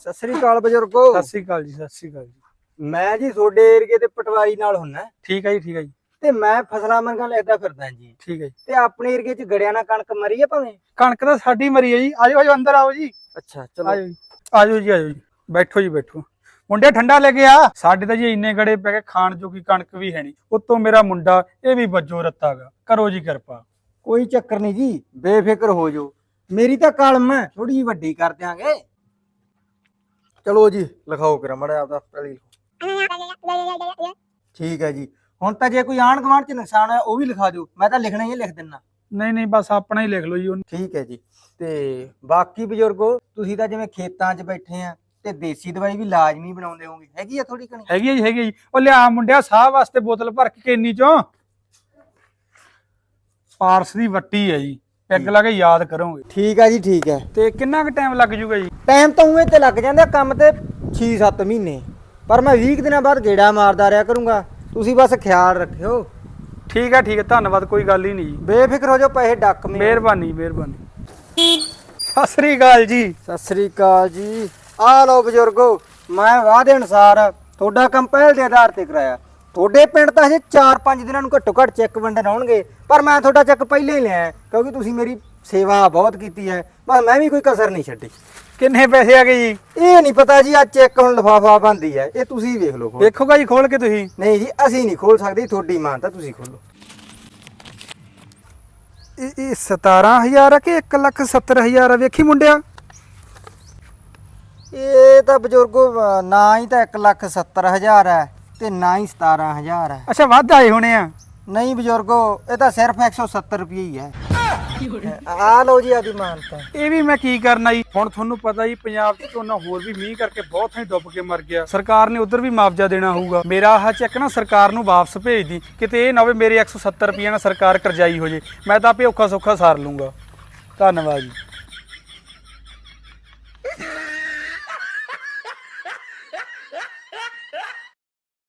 ਸਤਿ ਸ੍ਰੀ ਅਕਾਲ ਬਜ਼ੁਰਗੋ। ਸਤਿ ਸ੍ਰੀ ਅਕਾਲ ਜੀ ਸਤਿ ਸ੍ਰੀ ਅਕਾਲ ਜੀ। ਮੈਂ ਜੀ ਤੁਹਾਡੇ ਏਰੀਏ ਦੇ ਪਟਵਾਰੀ ਨਾਲ ਹੁੰਨਾ। ਠੀਕ ਹੈ ਜੀ ਠੀਕ ਹੈ ਜੀ। ਤੇ ਮੈਂ ਫਸਲਾਂ ਮੰਗਾਂ ਲੈਦਾ ਫਿਰਦਾ ਜੀ। ਠੀਕ ਹੈ ਜੀ। ਤੇ ਆਪਣੇ ਏਰੀਏ 'ਚ ਗੜਿਆਂ ਨਾਲ ਕਣਕ ਮਰੀ ਹੈ ਭਾਵੇਂ? ਕਣਕ ਤਾਂ ਸਾਡੀ ਮਰੀ ਹੈ ਜੀ। ਆਜੋ ਆਜੋ ਅੰਦਰ ਆਓ ਜੀ। ਅੱਛਾ ਆਜੋ ਜੀ ਆਜੋ ਜੀ ਆਜੋ ਜੀ। ਬੈਠੋ ਜੀ ਬੈਠੋ। ਮੁੰਡੇ ਠੰਡਾ ਲੈ ਕੇ ਆ। ਸਾਡੇ ਤਾਂ ਜੀ ਇੰਨੇ ਗੜੇ ਪੈ ਕੇ ਖਾਣ ਜੋਗੀ ਕਣਕ ਵੀ ਹੈ ਨਹੀਂ। ਉੱਤੋਂ ਮੇਰਾ ਮੁੰਡਾ ਇਹ ਵੀ ਬੱਜੋ ਰੱਤਾਗਾ ਕਰੋ ਜੀ ਕਿਰਪਾ। ਕੋਈ ਚੱਕਰ ਨਹੀਂ ਜੀ। ਬੇਫਿਕਰ ਹੋ ਜਾਓ। ਮੇਰੀ ਤਾਂ ਕਲਮ ਹੈ ਥੋੜੀ ਜਿਹੀ ਵੱਡੀ ਕਰ ਦਿਆਂਗੇ। ਚਲੋ ਜੀ ਲਿਖਾਓ ਕਰਾ ਮੜਾ ਆਪਦਾ ਪਹਿਲੀ ਠੀਕ ਹੈ ਜੀ। ਹੁਣ ਤਾਂ ਜੇ ਕੋਈ ਆਣ ਗਵਾਂਢ 'ਚ ਨੁਕਸਾਨ ਹੋਇਆ ਉਹ ਵੀ ਲਿਖਾ ਦਿਓ। ਮੈਂ ਤਾਂ ਲਿਖਣਾ ਹੀ ਲਿਖ ਦਿੰਨਾ। ਨਹੀਂ ਨਹੀਂ ਬਸ ਆਪਣਾ ਹੀ ਲਿਖ ਲਓ ਜੀ ਉਹਨੂੰ ਠੀਕ ਹੈ ਜੀ। ਤੇ ਬਾਕੀ ਬਜ਼ੁਰਗੋ ਤੁਸੀਂ ਤਾਂ ਜਿਵੇਂ ਖੇਤਾਂ 'ਚ ਬੈਠੇ ਆ ਤੇ ਦੇਸੀ ਦਵਾਈ ਵੀ ਲਾਜ਼ਮੀ ਬਣਾਉਂਦੇ ਹੋਗੇ ਹੈਗੀ ਆ ਥੋੜੀ ਕਣੀ ਹੈਗੀ ਹੈ ਜੀ ਹੈਗੀ ਹੈ ਜੀ। ਉਹ ਲਿਆ ਮੁੰਡਿਆ ਸਾਹ ਵਾਸਤੇ ਬੋਤਲ ਭਰ ਕੇ ਕੇਨੀ ਚੋਂ? ਪਾਰਸ ਦੀ ਵੱਟੀ ਹੈ ਜੀ। ਪੈਗ ਲਾ ਕੇ ਯਾਦ ਕਰੋਗੇ। ਠੀਕ ਹੈ ਜੀ ਠੀਕ ਹੈ ਤੇ ਕਿੰਨਾ ਕੁ ਟਾਈਮ ਲੱਗ ਜੂਗਾ ਜੀ? ਟਾਈਮ ਤਾਂ ਉਵੇਂ ਤੇ ਲੱਗ ਜਾਂਦਾ ਕੰਮ ਤੇ 6-7 ਮਹੀਨੇ। ਪਰ ਮੈਂ 20 ਕੁ ਦਿਨਾਂ ਬਾਅਦ ਗੇੜਾ ਮਾਰਦਾ ਰਿਹਾ ਕਰੂੰਗਾ। ਤੁਸੀਂ ਬਸ ਖਿਆਲ ਰੱਖਿਓ। ਠੀਕ ਹੈ ਠੀਕ ਹੈ ਧੰਨਵਾਦ ਕੋਈ ਗੱਲ ਹੀ ਨਹੀਂ ਜੀ। ਬੇਫਿਕਰ ਹੋ ਜਾਓ ਪੈਸੇ ਡੱਕ ਮੇ ਮਿਹਰਬਾਨੀ ਮਿਹਰਬਾਨੀ। ਸਤਿ ਸ੍ਰੀ ਅਕਾਲ ਜੀ। ਸਤਿ ਸ੍ਰੀ ਅਕਾਲ ਜੀ। ਆ ਲਓ ਬਜ਼ੁਰਗੋ ਮੈਂ ਵਾਅਦੇ ਅਨੁਸਾਰ ਤੁਹਾਡਾ ਕੰਮ ਪਹਿਲ ਦੇ ਆਧਾਰ ਤੇ ਕਰਾਇਆ। ਤੁਹਾਡੇ ਪਿੰਡ ਤਾਂ ਹਜੇ 4-5 ਦਿਨਾਂ ਨੂੰ ਘੱਟੋ ਘੱਟ ਚੈੱਕ ਵੰਡਣ ਆਉਣਗੇ ਪਰ ਮੈਂ ਤੁਹਾਡਾ ਚੈੱਕ ਪਹਿਲੇ ਹੀ ਲਿਆ ਕਿਉਂਕਿ ਤੁਸੀਂ ਮੇਰੀ ਸੇਵਾ ਬਹੁਤ ਕੀਤੀ ਹੈ। ਬਸ ਮੈਂ ਵੀ ਕੋਈ ਕਸਰ ਨਹੀਂ ਛੱਡੀ। ਕਿੰਨੇ ਪੈਸੇ ਆ ਗਏ ਜੀ? ਇਹ ਨਹੀਂ ਪਤਾ ਜੀ ਆ ਚੈੱਕ ਹੁਣ ਲਫਾਫਾ ਬੰਦੀ ਹੈ ਇਹ ਤੁਸੀਂ ਵੇਖ ਲਓ ਖੋਲ। ਵੇਖੋਗਾ ਜੀ ਖੋਲ ਕੇ ਤੁਸੀਂ? ਨਹੀਂ ਜੀ ਅਸੀਂ ਨਹੀਂ ਖੋਲ ਸਕਦੇ ਤੁਹਾਡੀ ਮਾਨ ਤਾਂ ਤੁਸੀਂ ਖੋਲੋ। ਇਹ ਇਹ 17000 ਆ ਕਿ 170000 ਆ? ਵੇਖੀ ਮੁੰਡਿਆ। ਇਹ ਤਾਂ ਬਜ਼ੁਰਗੋ ਅਹ, ਨਾ ਹੀ ਤਾਂ 170000 ਹੈ। ਤੇ ਨਾ ਹੀ 17000 ਹੈ। ਅੱਛਾ ਵੱਧ ਆਏ ਹੋਣੇ ਆ। ਨਹੀਂ ਬਜ਼ੁਰਗੋ ਇਹ ਤਾਂ ਸਿਰਫ 170 ਰੁਪਏ ਹੀ ਹੈ। ਆ ਲਓ ਜੀ ਆਦੀ ਮਾਨਤਾ। ਇਹ ਵੀ ਮੈਂ ਕੀ ਕਰਨਾ ਜੀ ਹੁਣ ਤੁਹਾਨੂੰ ਪਤਾ ਜੀ ਪੰਜਾਬ 'ਚ ਝੋਨਾ ਹੋਰ ਵੀ ਮੀਂਹ ਕਰਕੇ ਬਹੁਤ ਥਾਂ ਡੁੱਬ ਕੇ ਮਰ ਗਿਆ। ਸਰਕਾਰ ਨੇ ਉਧਰ ਵੀ ਮੁਆਵਜ਼ਾ ਦੇਣਾ ਹੋਊਗਾ। ਮੇਰਾ ਆਹ ਚੈੱਕ ਨਾ ਸਰਕਾਰ ਨੂੰ ਵਾਪਸ ਭੇਜ ਦੀ। ਕਿਤੇ ਇਹ ਨਾ ਹੋਵੇ ਮੇਰੇ 170 ਰੁਪਏ ਨਾਲ ਸਰਕਾਰ ਕਰਜ਼ਾਈ ਹੋ ਜੇ। ਮੈਂ ਤਾਂ ਆਪੇ ਔਖਾ ਸੌਖਾ ਸਾਰ ਲੂੰਗਾ ਧੰਨਵਾਦ ਜੀ।